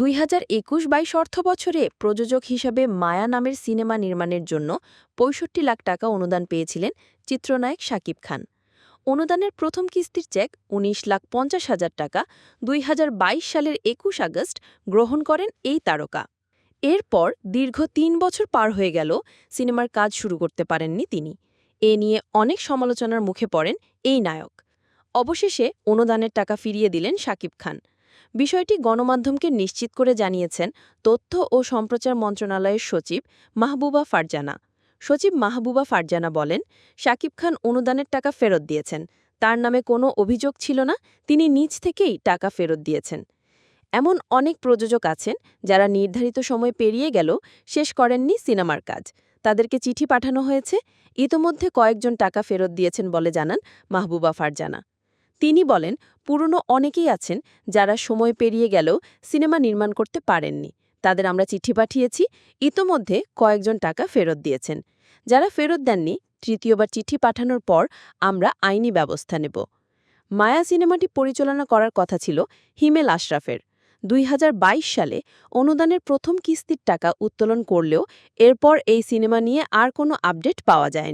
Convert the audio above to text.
দুই হাজার একুশ বাইশ অর্থ বছরে প্রযোজক হিসাবে মায়া নামের সিনেমা নির্মাণের জন্য পঁয়ষট্টি লাখ টাকা অনুদান পেয়েছিলেন চিত্রনায়ক শাকিব খান। অনুদানের প্রথম কিস্তির চেক ১৯ লাখ পঞ্চাশ হাজার টাকা, দুই হাজার বাইশ সালের একুশ আগস্ট গ্রহণ করেন এই তারকা। এরপর দীর্ঘ তিন বছর পার হয়ে গেল সিনেমার কাজ শুরু করতে পারেননি তিনি। এ নিয়ে অনেক সমালোচনার মুখে পড়েন এই নায়ক। অবশেষে অনুদানের টাকা ফিরিয়ে দিলেন শাকিব খান। বিষয়টি গণমাধ্যমকে নিশ্চিত করে জানিয়েছেন তথ্য ও সম্প্রচার মন্ত্রণালয়ের সচিব মাহবুবা ফারজানা। সচিব মাহবুবা ফারজানা বলেন শাকিব খান অনুদানের টাকা ফেরত দিয়েছেন। তার নামে কোনো অভিযোগ ছিল না, তিনি নিজ থেকেই টাকা ফেরত দিয়েছেন। এমন অনেক প্রযোজক আছেন যারা নির্ধারিত সময় পেরিয়ে গেল শেষ করেননি সিনেমার কাজ। তাদেরকে চিঠি পাঠানো হয়েছে, ইতোমধ্যে কয়েকজন টাকা ফেরত দিয়েছেন বলে জানান মাহবুবা ফারজানা। তিনি বলেন, পুরনো অনেকেই আছেন যারা সময় পেরিয়ে গেলেও সিনেমা নির্মাণ করতে পারেননি। তাদের আমরা চিঠি পাঠিয়েছি, ইতোমধ্যে কয়েকজন টাকা ফেরত দিয়েছেন। যারা ফেরত দেননি, তৃতীয়বার চিঠি পাঠানোর পর আমরা আইনি ব্যবস্থা নেব। মায়া সিনেমাটি পরিচালনা করার কথা ছিল হিমেল আশরাফের। দুই হাজার বাইশ সালে অনুদানের প্রথম কিস্তির টাকা উত্তোলন করলেও এরপর এই সিনেমা নিয়ে আর কোনো আপডেট পাওয়া যায়নি।